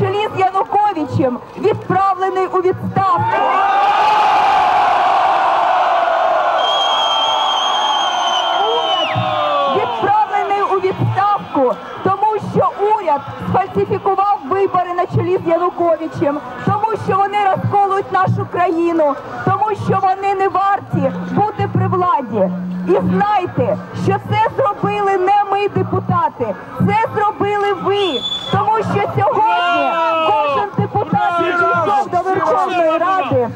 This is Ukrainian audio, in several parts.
чолі з Януковичем відправлений у відставку. Уряд відправлений у відставку, тому що уряд сфальсифікував вибори на чолі з Януковичем, тому що вони розколують нашу країну, тому що вони не варті бути при владі. І знайте, що це зробили не ми, депутати, це зробили ви, тому що сьогодні кожен депутат, який до Верховної Ради,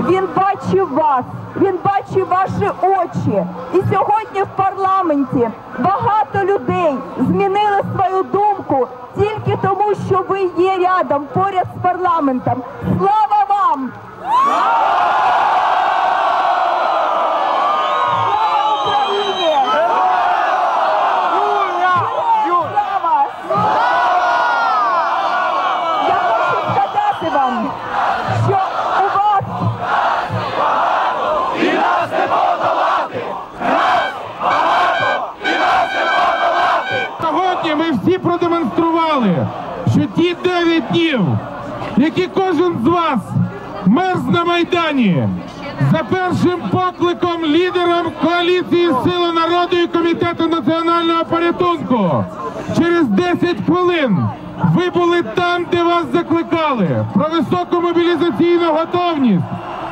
він бачив вас, він бачив ваші очі. І сьогодні в парламенті багато людей змінили свою думку тільки тому, що ви є рядом поряд з парламентом. Слава вам! Сказати вам, що у вас Сьогодні ми всі продемонстрували, що ті 9 днів, які кожен з вас мерз на Майдані, за першим покликом лідерам коаліції Сили народу і комітету національного порятунку, через 10 хвилин ви були там, де вас закликали, про високу мобілізаційну готовність.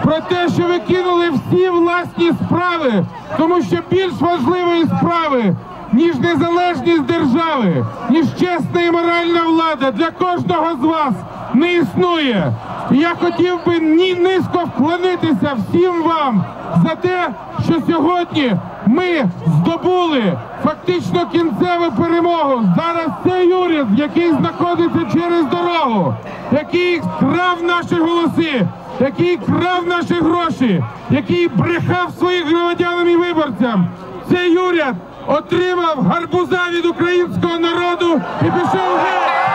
Про те, що ви кинули всі власні справи, тому що більш важливої справи ніж незалежність держави, ніж чесна і моральна влада для кожного з вас не існує. І я хотів би низько вклонитися всім вам за те, що сьогодні ми здобули фактично кінцеву перемогу. Зараз цей уряд, який знаходиться через дорогу, який крав наші голоси, який крав наші гроші, який брехав своїх громадянам і виборцям. Цей уряд отримав гарбуза від українського народу і пішов геть.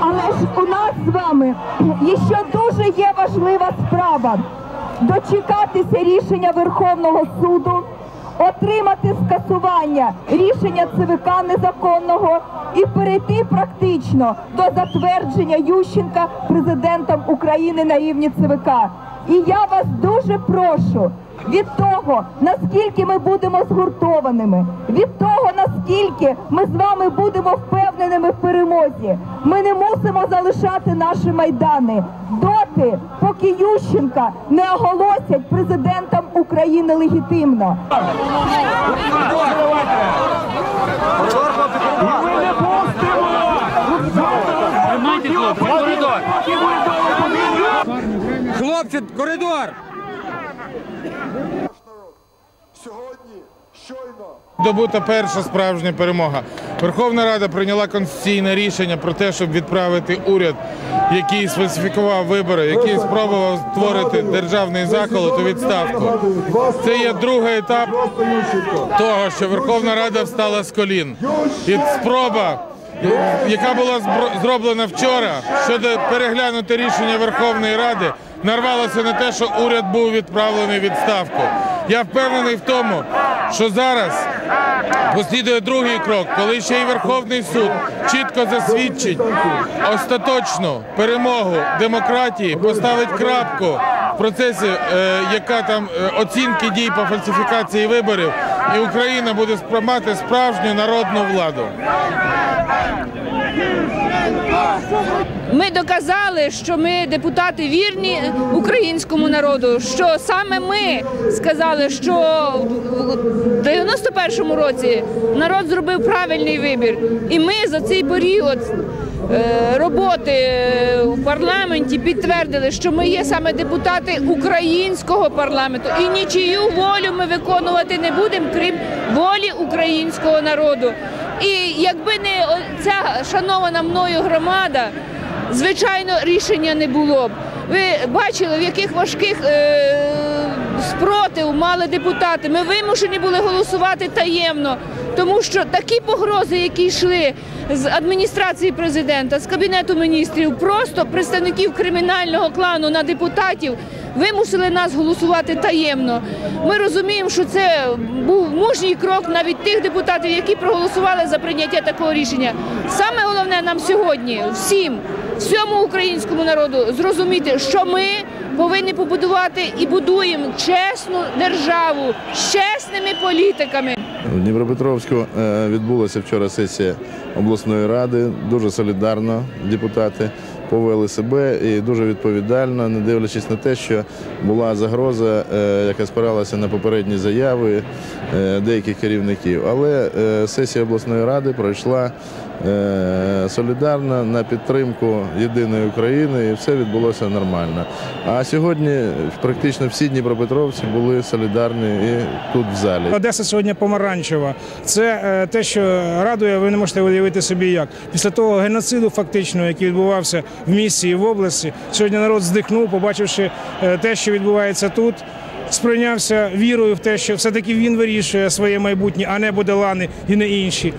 Але ж у нас з вами ще дуже є важлива справа дочекатися рішення Верховного суду, отримати скасування рішення ЦВК незаконного і перейти практично до затвердження Ющенка президентом України на рівні ЦВК. І я вас дуже прошу від того, наскільки ми будемо згуртованими, від того, наскільки ми з вами будемо впевненими в перемозі, ми не мусимо залишати наші майдани доти, поки Ющенка не оголосять президентом України легітимно. Хлопці, коридор! Сьогодні щойно Добута перша справжня перемога. Верховна Рада прийняла конституційне рішення про те, щоб відправити уряд, який сфальсифікував вибори, який спробував створити державний заколот у відставку. Це є другий етап того, що Верховна Рада встала з колін. І спроба, яка була зроблена вчора щодо переглянути рішення Верховної Ради, нарвалася на те, що уряд був відправлений у відставку. Я впевнений в тому, що зараз послідує другий крок, коли ще й Верховний суд чітко засвідчить остаточну перемогу демократії, поставить крапку в процесі, е, яка там е, оцінки дій по фальсифікації виборів, і Україна буде мати справжню народну владу. Ми доказали, що ми депутати вірні українському народу. Що саме ми сказали, що в 91-му році народ зробив правильний вибір, і ми за цей період. е, Роботи в парламенті підтвердили, що ми є саме депутати українського парламенту, і нічию волю ми виконувати не будемо, крім волі українського народу. І якби не ця шанована мною громада, звичайно, рішення не було б. Ви бачили, в яких важких е, спротив мали депутати. Ми вимушені були голосувати таємно, тому що такі погрози, які йшли з адміністрації президента, з кабінету міністрів, просто представників кримінального клану на депутатів, вимусили нас голосувати таємно. Ми розуміємо, що це був мужній крок навіть тих депутатів, які проголосували за прийняття такого рішення. Саме головне нам сьогодні, всім, всьому українському народу, зрозуміти, що ми повинні побудувати і будуємо чесну державу з чесними політиками. В Дніпропетровську е, відбулася вчора сесія обласної ради. Дуже солідарно депутати повели себе і дуже відповідально, не дивлячись на те, що була загроза, е, яка спиралася на попередні заяви е, деяких керівників. Але е, сесія обласної ради пройшла солідарно на підтримку єдиної України, і все відбулося нормально. А сьогодні практично всі дніпропетровці були солідарні і тут в залі. Одеса сьогодні помаранчева. Це те, що радує, ви не можете уявити собі як. Після того геноциду, фактично, який відбувався в місті і в області, сьогодні народ здихнув, побачивши е, те, що відбувається тут. Сприйнявся вірою в те, що все-таки він вирішує своє майбутнє, а не Боделани і не інші.